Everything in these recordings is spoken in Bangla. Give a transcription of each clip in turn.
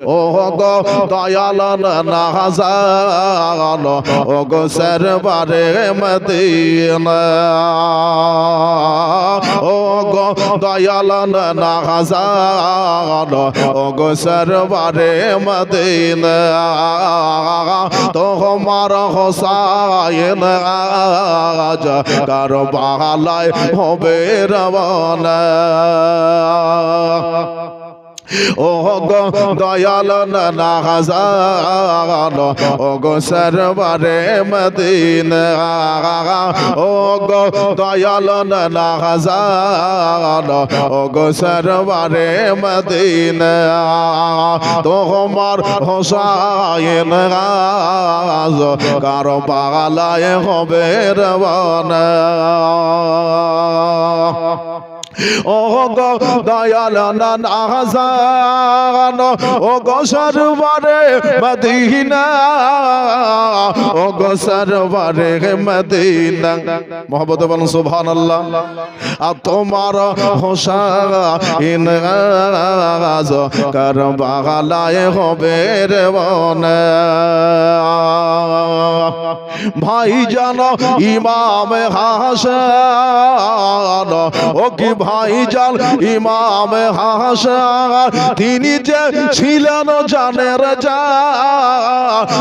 ও গো দয়াল নাহাজান ও গো সরবারে মদিনা। ও গো দয়াল নাহাজান ও গো সরবারে মদিনা। তোমার হোসাইন আজ কারবালায় হবে রওনা। ও গো দয়াল নাহাজান ও গো সরবারে মদিনা ও গো দয়াল নাহাজান ও গো সরবারে মদিনা তোমার হোসাইন গাজ কারও বাগালায় হবে রবানা ও গো দয়াল নাহাজান ও গো সরবারে মদিনা ও সরবারে মদিনা মোহাম্মদ বলুন সুবহানাল্লাহ আর তোমার হবে রে ভাই জান, ইমাম হাসান, ও কি ভাই জান ইমাম হাসান তিনি যে ছিলেন জানের যা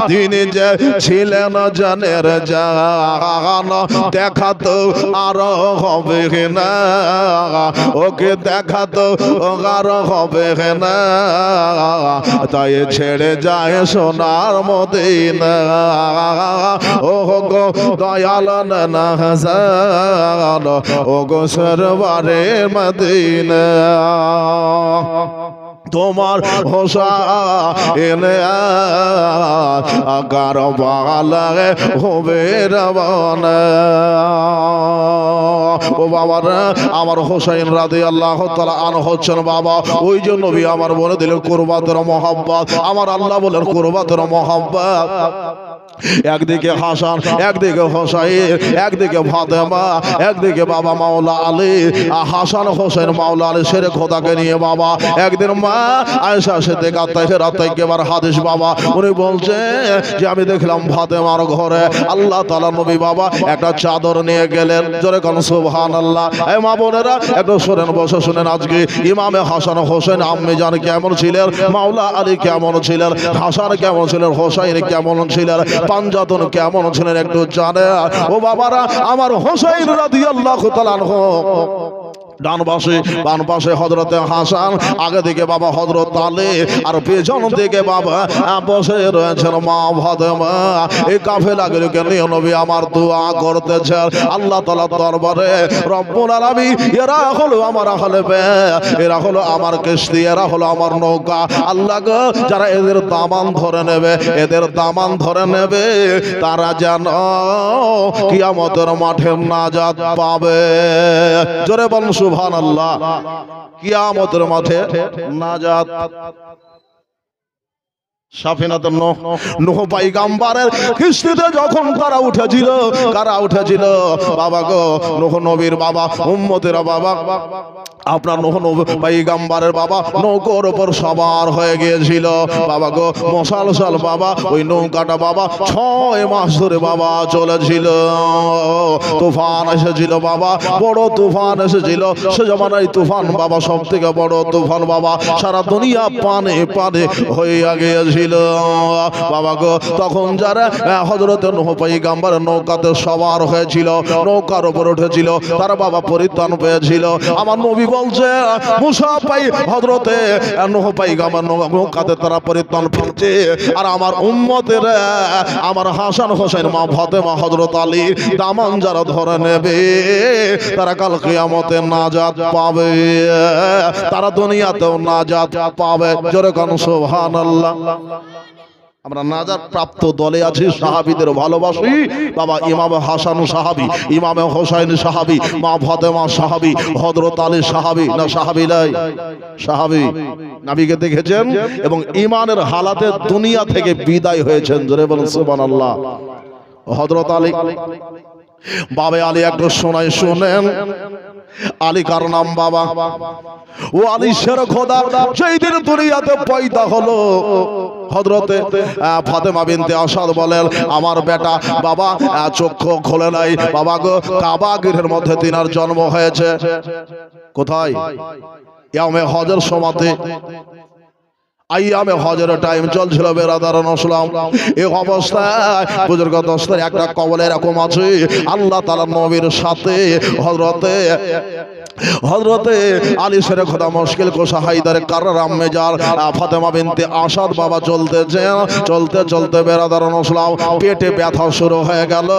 তিনি যে ছিলেন জানের জান দেখা তো আর হবে না। ওকে দেখা তো আর হবে না। তাই ছেড়ে যায় সোনার মদিনা। ও গো দয়াল না হাজার ও গো সরবারে মদিনা। তোমার হোসা এনে আগার বাগালে হবে রবানা। ও বাবার আমার হোসাইন রাধে আল্লাহ তালা আন হচ্ছেন বাবা। ওই জন্য আমার বলে দিলেন, কোরবাতের মহাব্বাত। আমার আল্লাহ বলেন, কোরবাতের মহাব্বাত। একদিকে হাসান, একদিকে হোসাইন, একদিকে ফাতেমা, একদিকে বাবা মাওলা আলী। হাসান হোসেন মাওলা আলী সেরে খোদাকে নিয়ে বাবা, একদিন মা আয়সা সে দেখা তাইকে রাতাইকে এবার হাদিস বাবা, উনি বলছে যে আমি দেখলাম ফাতেমার ঘরে আল্লাহ তালা নবী বাবা একটা চাদর নিয়ে গেলেন। জোরে কোন সুবহান আল্লাহ এই মা বোনেরা, একটু শোনেন, বসে শোনেন আজকে। ইমামে হাসান হোসেন আম্মি জান কেমন ছিলেন? মাওলা আলী কেমন ছিলেন? হাসান কেমন ছিলেন? হোসাইন কেমন ছিলেন? পাঞ্জাতন কেমন ছিলেন একটু জানে। ও বাবারা আমার হোসাইন রাদিয়াল্লাহু তাআলা ডান পাশে, বাম পাশে হজরতে হাসান, আগে দিকে বাবা হজরত আলী, আর পেছন দিকে বাবা বসে রয়েছেন মা ফাতেমা। এই গুলোকে নিয়ে নবী আমার দোয়া করতেছেন। আল্লাহ তালা দরবারে, রব্বুল আলামিন, এরা হলো আমার আহলে বে- এরা হলো আমার কিস্তি এরা হলো আমার নৌকা। আল্লাহ যারা এদের দামান ধরে নেবে, এদের দামান ধরে নেবে, তারা যেন কিয়ামতের মাঠে নাজাত পাবে। জোরে বলুন আল্লাহ কিয়ামতের মাঠে নাজাত। যখন তারা উঠেছিল কারা উঠেছিল? নবীর বাবা বাবা। আপনার পয়গম্বরের বাবা নৌকোর উপর সবার হয়ে গিয়েছিল। বাবা গো, মশাল সাল বাবা, ওই নৌকাটা বাবা ছয় মাস ধরে বাবা চলেছিল। তুফান এসেছিল বাবা, বড় তুফান এসেছিল। সে জমানায় তুফান বাবা সব থেকে বড় তুফান বাবা সারা দুনিয়া পানে পানে হয়ে গিয়েছিল। বাবা গো, তখন যারা হজরত নোহপাই গাম্বার নৌকাতে সবার হয়েছিল, নৌকার উপর উঠেছিল, তার বাবা পরিত্রাণ পেয়েছিল। আমার নবী বলছে, মুসা পাই হজরতে নোহপাই গাম্বার নৌকাতে তারা পরিত্রাণ পেয়েছে আর আমার উম্মতের, আমার হাসান হোসেন মা ফাতেমা হজরত আলী দামান যারা ধরে নেবে, তারা কাল কিয়ামতে নাজাত পাবে। তারা দুনিয়াতেও নাজাত পাবে। জোরে কোন সুবহানাল্লাহ। আমরা নাজাত প্রাপ্ত দলে আছি, সাহাবীদের ভালোবাসি। বাবা ইমাম হাসান সাহাবী, ইমামে হোসাইন সাহাবী, মা ফাতেমা সাহাবী, হযরত আলী সাহাবী, না সাহাবী নাই? সাহাবী, নবীকে দেখেছেন? এবং ইমানের হালাতে দুনিয়া থেকে বিদায় হয়েছেন। জোরে বলুন, সুবহানাল্লাহ। হযরত আলী, বাবে আলী একটু শোনাই শোনেন। আলী কার নাম বাবা? ও আলী শের খোদা, সেই দিন দুনিয়াতে পয়দা হলো। হজরতে ফাতেমা বিনতে আসাদ বলেন, আমার বেটা, বাবা চক্ষু খোলে নাই। বাবা গো, কাবা গৃহের মধ্যে তিনার জন্ম হয়েছে। কোথায়? ইয়ামে হজের সমাধি। আইয়ামে হজের টাইম চলছিল বেরাদার নসলাম। এই অবস্থায় বুজুর্গ দোস্তের একটা কবল এরকম আছে, আল্লাহ তালা নবীর সাথে হজরতে হজরতে আলী শের খোদা মুশকিল কোষা হাইদারে কারার আম্মেজার ফাতেমা বিনতে আসাদ বাবা চলতেছে চলতে চলতে বেরাদার নসলাম পেটে ব্যথা শুরু হয়ে গেল।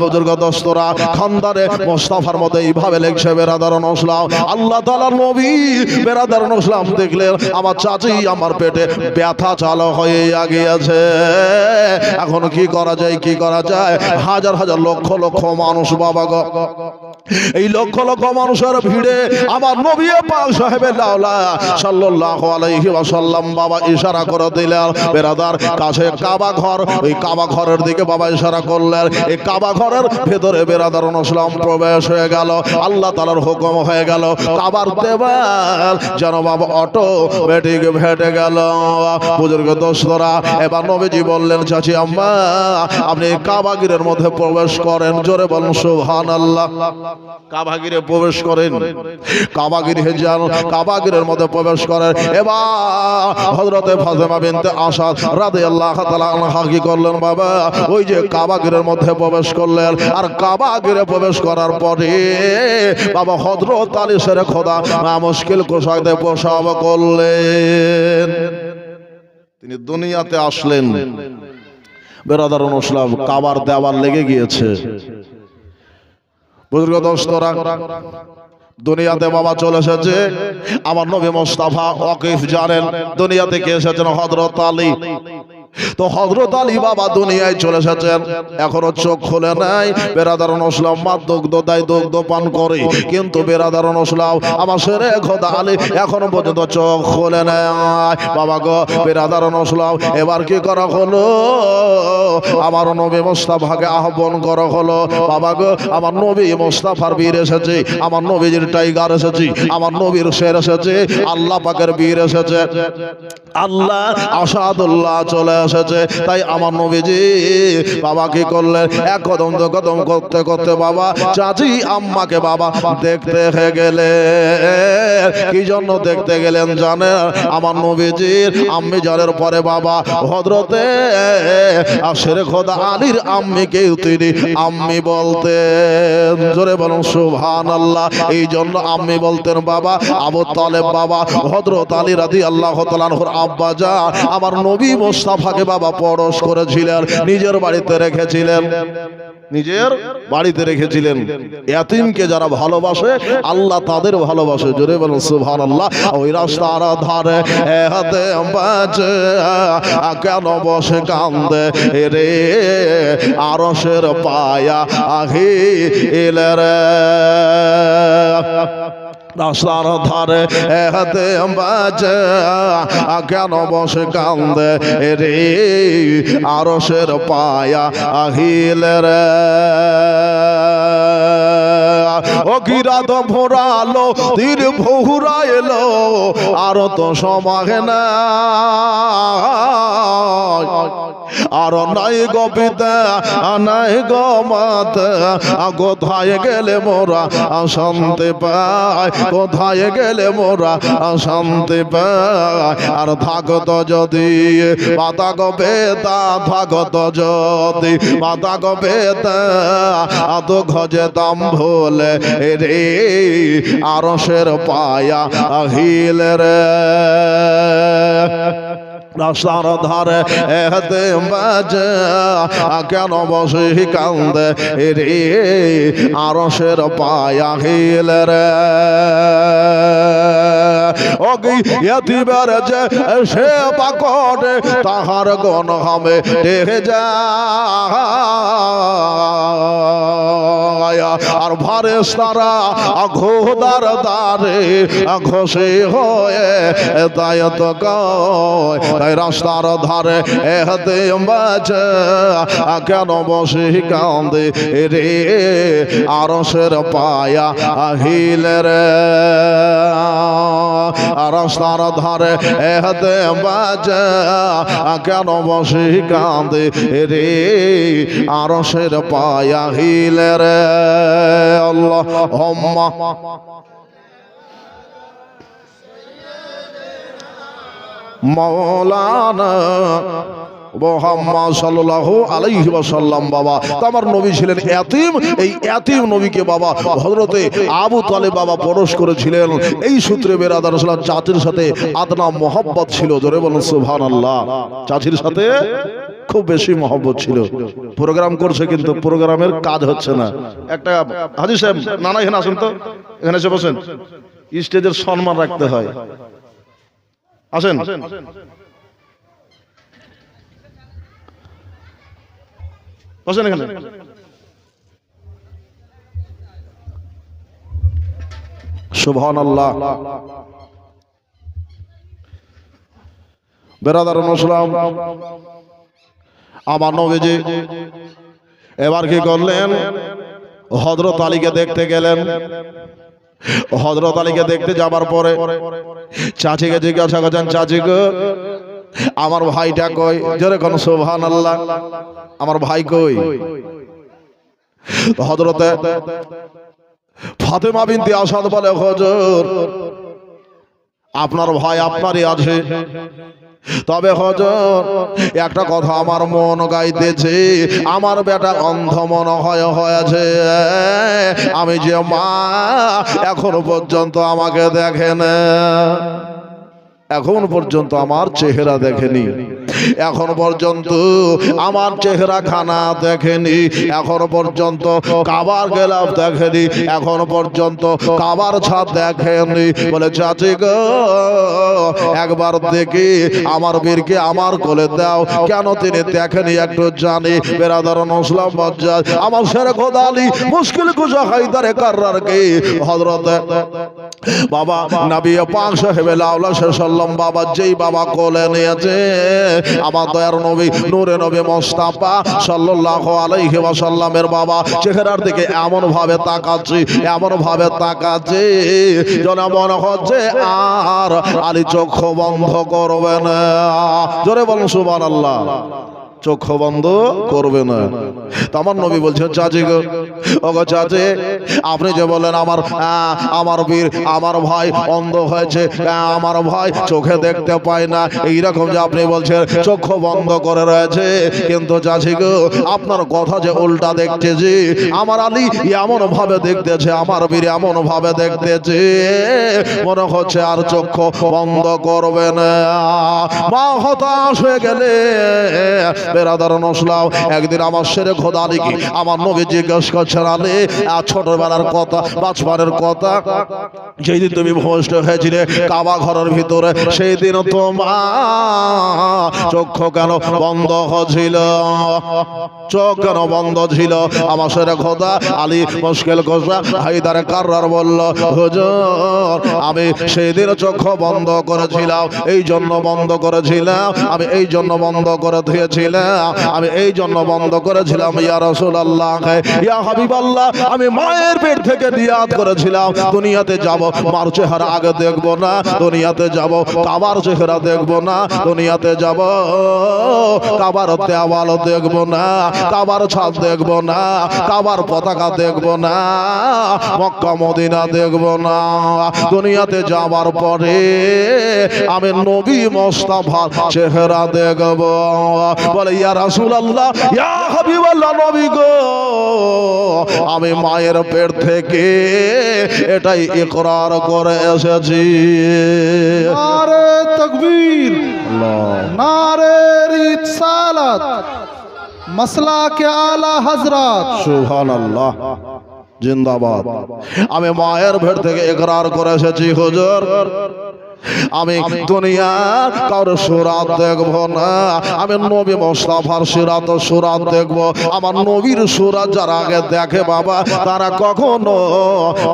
বুজুর্গ দোস্তরা খানদারে মোস্তাফার মতো এইভাবে লেগছে বেরাদার নসলাম আল্লাহ তালা নবী বেরাদার নসলাম দেখলেন, আমার চাচি আমার পেটে ব্যথা চালু হয়ে গিয়েছে। এখন কি করা যায়, কি করা যায়? হাজার হাজার লক্ষ লক্ষ মানুষ বাবা গো। এই লক্ষ লক্ষ মানুষের ভিড়ে আমার নবী পাক সাহেবের লাউলা সাল্লাল্লাহু আলাইহি ওয়াসাল্লাম বাবা ইশারা করে দিলেন, বেরাদার, কাছে কাবা ঘর, ওই কাবা ঘরের দিকে বাবা ইশারা করলেন, এই কাবা ঘরের ভেতরে বেরাদার নসলাম প্রবেশ হয়ে গেল, আল্লাহ তাআলার হুকুম হয়ে গেল, কাবার দেওয়াল যেন বাবা অটো মেটিক ভেটে গেল। বুজুর্গ দোস্তরা, এবার নবীজি বললেন, চাচি, আম্মা, আপনি কাবাগিরের মধ্যে প্রবেশ করেন, জোরে বলুন, সুবহানাল্লাহ। কাবাগিরে প্রবেশ করেন? কাবাগিরে যান কাবাগিরের মধ্যে প্রবেশ করেন। এবার হযরতে ফাতেমা বিনতে আসাদ রাদিয়াল্লাহু তাআলা কি করলেন বাবা? ওই যে কাবাগিরের মধ্যে প্রবেশ করলেন। আর কাবাগিরে প্রবেশ করার পরে বাবা হযরত আলী খোদা মুশকিল কোষাইতে প্রসব করলেন। তিনি দুনিয়াতে আসলেন। বেরাদার অনুসলাম কাবার দেওয়ার লেগে গিয়েছে। বুজুর্গ দোস্তরা দুনিয়াতে বাবা চলে এসেছে। আমার নবী মোস্তাফা ওয়াকিফ জানেন দুনিয়া থেকে এসেছেন হজরত আলী। তো হযরত আলী বাবা দুনিয়ায় চলে এসেছেন। এখনও চোখ খুলে নাই। বেরাদার নসলাম মা দুগ্ধ দেয় দুগ্ধ পান করে। কিন্তু বেরাদার নসলাম আমার সেরে খোদা আলী এখনও পর্যন্ত চোখ খুলে নাই। বাবা গো, বেরাদার নসলাম, এবার কি করা হলো? আমার নবী মোস্তাফাকে আহ্বান করা হলো। বাবা গো, আমার নবী মোস্তাফার বীর এসেছে। আমার নবীজির টাইগার এসেছে। আমার নবীর শের এসেছে। আল্লাহ পাকের বীর এসেছে। আল্লাহ আসাদুল্লাহ চলে এসেছে। তাই আমার নবীজি বাবা কি করলেন? এক কদম, দু কদম করতে করতে বাবা, চাচি আম্মাকে বাবা দেখতে গেলে কি জন্য দেখতে গেলেন জানেন? আমার নবীজির আম্মি জলের পরে বাবা ভদ্রতে আশের খোদা আলীর আম্মিকে তিনি আম্মি বলতেন। জোরে বলুন সুবহান আল্লাহ এই জন্য আম্মি বলতেন বাবা, আবু তালেব বাবা, হযরত আলী রাদিয়াল্লাহু তাআলার আব্বা যা আমার নবী মোস্তাফাকে বাবা পরশ করেছিলেন, নিজের বাড়িতে রেখেছিলেন। নিজের বাড়িতে রেখেছিলেন। এতিমকে যারা ভালোবাসে, আল্লাহ তাদের ভালোবাসে। জোরে বলুন, সুবহানাল্লাহ। ওই রাস্তার ধারে হাতে বাজে কেন বসে কান্দে? রে, আরশের পায়া আহি এলে রে। রাস্তার ধারে হাতে বাজে কেন বসে কান্দে রে আরশের পায়া আহিল রে। ও গিরাদ ভোরালো, তীর ভোরা এলো আর তো সমাগে না আর নাই গো পিতা নাই গো মাতা কোথায় গেলে মোরা শান্তি পায়? কোথায় গেলে মোরা শান্তি পায়? আর থাকত যদি মাতা গো বেতা থাকত যদি মাতা গো বেতা আত ঘজে দাম ভোলে রে আরশের পায়া আহিল রে। রাস্তার ধারে এতে বাজে, কেন বসে কান্দে? রে আরশের পায়া হিল রে। ওগি এতিবার যে সে পাকটে তাহার গণ হবে টেহে যা আর ভারে সারা ঘোদার দারে ঘষে হয়ে দায়ত কয় তাই রাস্তার ধারে। এহতে বাজে কেন বসে কান্দে? রে আরসের পায়া আহিলে রে। রাস্তার ধারে এহতে বাজে কেন বসে কান্দে? রে আরসের পায়া হিলে রে। আল্লাহ মৌলানা আলাইহি বাবা। আমার নবী ছিলেন এই নবীকে, বাবা আবু তালেব বাবা পরশ করেছিলেন। এই সূত্রে চাচির সাথে আদনা মোহাব্বত ছিল, জোরে বলুন, সুবহানাল্লাহ। চাচির সাথে খুব বেশি মহব্বত ছিল। প্রোগ্রাম করছে কিন্তু প্রোগ্রামের কাজ হচ্ছে না। একটা হাজি সাহেব, নানা এখানে আসুন তো? এখানে এসে বসেন। স্টেজের সম্মান রাখতে হয়। আসেন। বসেন এখানে। সুবহান আল্লাহ বেরাদার মুসলাম আমার নবীজি এবার কি করলেন? হজরত আলীকে দেখতে গেলেন। হজরত আলীকে দেখতে যাবার পরে চাচিকে জিজ্ঞাসা করছেন, চাচি গো, আমার ভাইটা কই? জোরে কোন সোভান আল্লাহ আমার ভাই কই? হজরতে ফাতেমা বিনতি আসাদ বলে, হজর আপনার ভাই আপনারই আছে। তবে হজর, একটা কথা আমার মন গাইতেছে, আমার বেটা অন্ধ মন হয় হয়েছে। আমি যে মা, এখনও পর্যন্ত আমাকে দেখেন এখন পর্যন্ত আমার চেহারা দেখেনি। এখন পর্যন্ত আমার চেহারা খানা দেখেনি। এখন পর্যন্ত কাবার গেলাম দেখেনি। এখন পর্যন্ত কাবার ছাদ দেখেনি। বলে, চাচি গো, একবার দেখি। আমার বীরকে আমার কোলে দাও। কেন তিনি দেখেনি একটু জানি। বেরাদার নসলাম বজ্জাত আমার সেরে খোদালি মুশকিল কুজা হাইদারে কার্রার কে? হযরত বাবা নবী পাক সাহেবে লাউলা সাল্লাম বাবা যেই বাবা কোলে নিয়েছে আমার দয়ার নবী, নূরে নবী মোস্তাফা সাল্লাল্লাহু আলাইহি ওয়াসাল্লামের বাবা, চেহারার দিকে এমন ভাবে তাকাচ্ছি এমন ভাবে তাকাচ্ছি যেন মনে হচ্ছে আর আলী চোখ বন্ধ করবে না। জোরে বলুন সুবহানাল্লাহ। চক্ষু বন্ধ করবে না। তো আমার নবী বলছে চাচি গো, ওগো চাচি, আপনি যে বলেন আমার আমার বীর, আমার ভাই অন্ধ হয়েছে আমার ভাই চোখে দেখতে পায় না, এইরকম যে আপনি বলছেন চোখ বন্ধ করে রয়েছে। কিন্তু চাচি গো, আপনার কথা যে উল্টা দেখতেছি, আমার আলী এমন ভাবে দেখতেছে, আমার বীর এমন ভাবে দেখতেছে, মনে হচ্ছে আর চোখ বন্ধ করবে না। মা হতাশ হয়ে গেলে বেরাদার নসলাও একদিন আমার সেরে খোদা আলীকে আমার কথা কথা দিন তুমি হয়েছিলে ঘরের ভিতরে সেই তোমার কেন বন্ধ চোখ কেন বন্ধ ছিল? আমার সেরে খোদা আলী মুশকিল বলল আমি সেই দিন চক্ষু বন্ধ করেছিলাম, এই জন্য বন্ধ করেছিলাম, আমি এই জন্য বন্ধ করে দিয়েছিলাম। আমি এই জন্য বন্ধ করেছিলাম, ইয়া রাসূলুল্লাহ। ইয়া হাবিবাল্লাহ, আমি মায়ের পেট থেকে নিয়াত করেছিলাম। দুনিয়াতে যাব, মার চেহারা আগে দেখব না, দুনিয়াতে যাব, কাবার চেহারা দেখব না, দুনিয়াতে যাব, কাবার দেওয়াল দেখব না, কাবার ছাদ দেখব না, কাবার পতাকা দেখব না, মক্কা, মদিনা দেখব না। দুনিয়াতে যাবার পরে আমি নবী মোস্তাফার চেহারা দেখব। বলে ইয়া রাসূলুল্লাহ ইয়া নবী গো আমি মায়ের পেট থেকে এটাই ইকরার করে এসেছি। নারে তকবীর নারে রিসালাত মাসলা কে আলা হজরত সুবহানাল্লাহ জিন্দাবাদ। আমি মায়ের ভেট থেকে ইকরার করে এসেছি হুজুর। আমি দুনিয়ার কারও সুরাত দেখব না। আমি নবী মোস্তাফার সুরাত সুরাত দেখব। আমার নবীর সুরাত যারা আগে দেখে বাবা তারা কখনো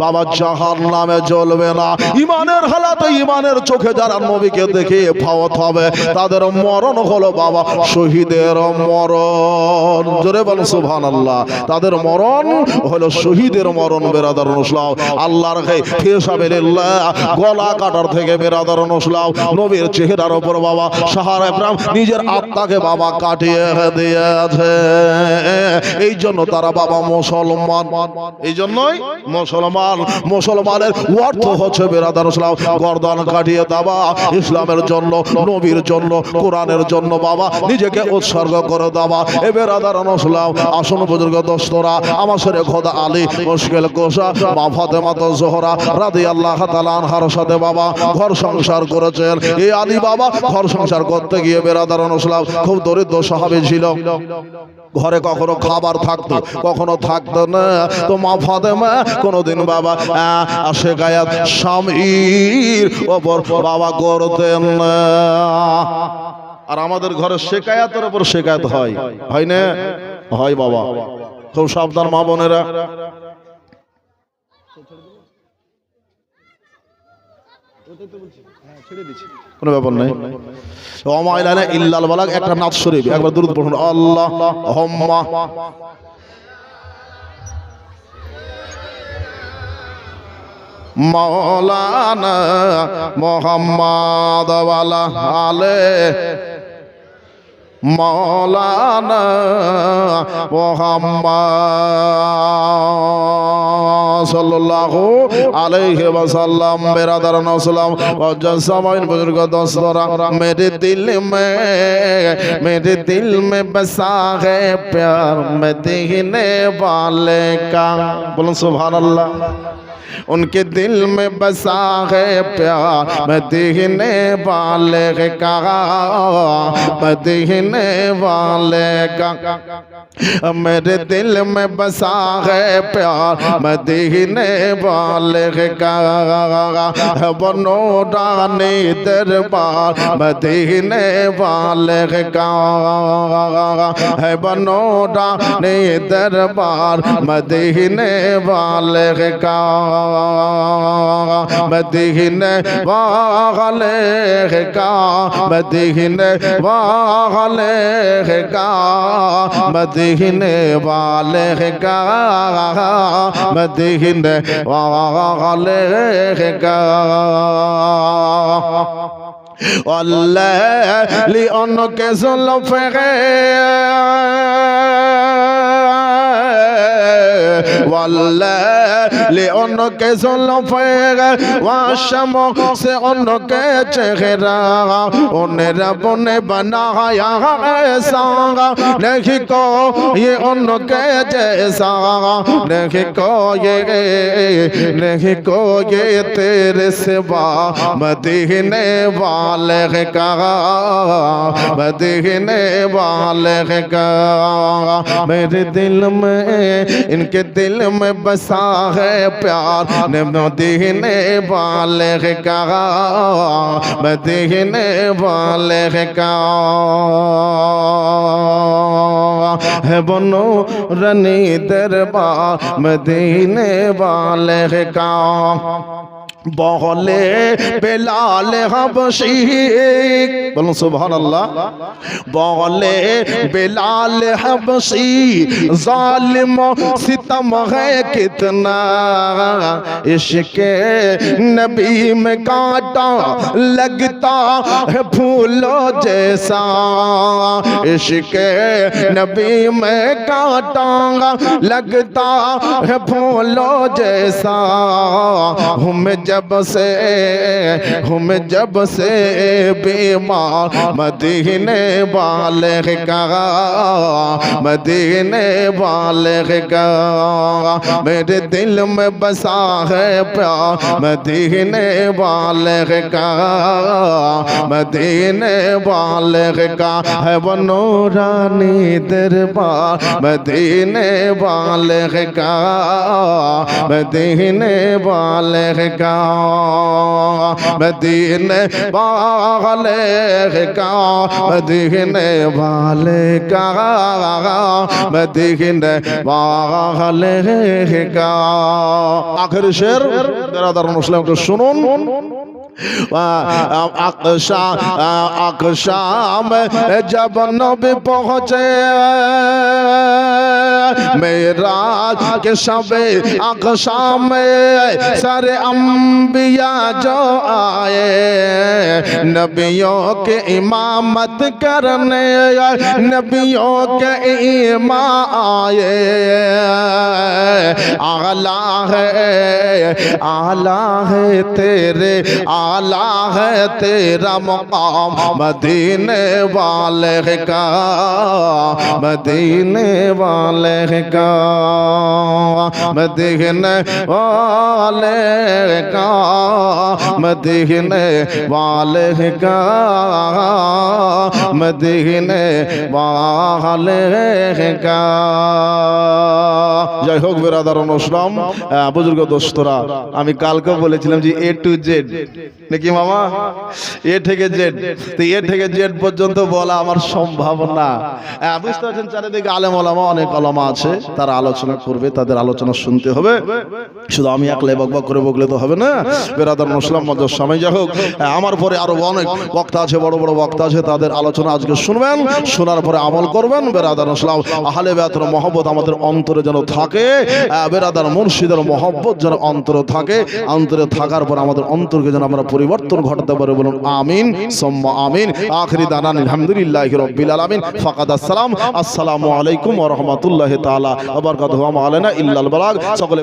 বাবা জাহান নামে জ্বলবে না। ইমানের হালাতে ইমানের চোখে যারা নবীকে দেখে ফাওয়াত হবে তাদের মরণ হলো বাবা শহীদের মরণ। জোরে বল সুবহান আল্লাহ তাদের মরণ হলো শহীদের মরণ বেরাদার আল্লাহর ফেসাবিল্লাহ গলা কাটার থেকে নসলাও নবীর চেহারার বাবা ইব্রাহিম নিজের আত্মাকে বাবা কাটিয়ে দিয়েছে। এই জন্য তারা বাবা মুসলমান। এই জন্যই মুসলমান। মুসলমানের অর্থ হচ্ছে বেরাদার কাটিয়ে দেওয়া, ইসলামের জন্য, নবীর জন্য, কোরআনের জন্য বাবা নিজেকে উৎসর্গ করে দেওয়া। এ বেরাদার ইসলাম আসন বুজুর্গ দোস্তরা, আমার সরে খোদা আলী, মুশকিল কোষা মা ফাতেমা তো জোহরা রাদি আল্লাহ বাবা, ঘর সংসার করেছেন। এই আদি বাবা ঘর সংসার করতে গিয়ে বেরাদার ইসলাম খুব দরিদ্র সাহাবী ছিল। ঘরে কখনো খাবার থাকতো, কখনো থাকতো না। তো মা ফাতেমা, কোনোদিন বাবা গায়াত স্বামীর ওপর বাবা করতেন আর আমাদের ঘরে শেখায়াতের ওপর শেখায়ত হয়। হয় না? হয় বাবা। খুব সাবধান মা বোনেরা। কোনো ব্যাপার নাই। অমাইলানা ইল্লাল বালাক একটা নাচ শরীফ একবার দূর পড়ুন। আল্লাহ হম্মা মৌলানা মোহাম্মদ ওয়ালা আলে মৌলানা মোহাম্মদ সাল্লাল্লাহু আলাইহি ওয়াসাল্লাম মেরা দারান আসসালাম অজন দশ বুজুর্গ দোস্তরা, মেরে দিল মে, মেরে দিল মে বসা প্যার ان کے دل میں بسا ہے پیار، مدینے والے کا مدینے والے کا۔ میرے دل میں بسا ہے پیار، مدینے والے کا وہ نورانی دربار، مدینے والے کا ہے بنورانی دربار، مدینے والے کا मदीने वाले का मदीने वाले का मदीने वाले का मदीने वाले का अल्लाह ली उनके जुल्फ़े واللیل ان کے ظلف واشم سے ان کے چہرہ، انہیں رب نے بنایا ایسا کو یہ ان کے جیسا، نہیں کو یہ کو یہ تیرے سوا مدینے والے کا، مدینے والے کا۔ میرے دل میں इनके दिल में बसा है प्यार ने मदीने वाले का मदीने वाले का है बनो रनी दरबार मदीने वाले का بہلے بلال حبشی۔ بلو سبحان اللہ بغلے بلال حبشی۔ ظالم ستم ہے کتنا۔ عشق نبی میں کانٹا لگتا ہے پھولو جیسا۔ عشق نبی میں کانٹا لگتا ہے پھولو جیسا۔ ہم جب जब से हम जब से बीमार मदीने वाले का मदीने वाले का मेरे दिल में बसा है प्यार मदीने वाले का मदीने वाले का है वो नूरानी दरबार मदीने वाले का मदीने वाले का کا مدینے والے کا مدینے والے کا مدینے والے کا آخر شعر درادر مسلم کو سنون اقشام جب نبی پہنچے میرا کے شب اقشام میں سارے انبیاء جو آئے نبیوں کے امامت کرنے نبیوں کے امام آئے آلہ ہے آلہ ہے تیرے آلہ आला है तेरा मकाम मदीने वाले का मदीने वाले का मदीने वाले का मदीने वाले का मदीने वाले का যাই হোক বেরাদার অনুষ্ঠান বুজুর্গ দোস্তরা আমি কালকে বলেছিলাম যে এ টু জেড নাকি মামা? এ থেকে জেড। তো এ থেকে জেড পর্যন্ত বলা আমার সম্ভব না। আহ, বুঝতে পারছেন চারিদিকে আলেম ওলামা অনেক আলামা আছে তারা আলোচনা করবে তাদের আলোচনা শুনতে হবে। শুধু আমি একলাই বকবক করে বকলে তো হবে না। বেরাদার মুসলাম মজার সময় যাই হোক আমার পরে আরও অনেক বক্তা আছে বড় বড় বক্তা আছে তাদের আলোচনা আজকে শুনবেন শোনার পরে আমল করবেন। বেরাদার মুসলাম আহলে বেয়াতের মহব্বত আমাদের অন্তরে যেন থাকে বেরাদার মুর্শিদের মহব্বত যেন অন্তরে থাকে অন্তরে থাকার পর আমাদের অন্তরকে যেন আমরা পরিবর্তন ঘটাতে পারে বলুন আমিন, সোম্ম আমিন, আখরি দানান আলহামদুলিল্লাহ রব্বিল আলামিন, ফাকাদ আসসালাম, আসসালামু আলাইকুম ওয়া রাহমাতুল্লাহি তাআলা বারাকাতুহু মা আলাইনা ইল্লাল বালাগ, সকলে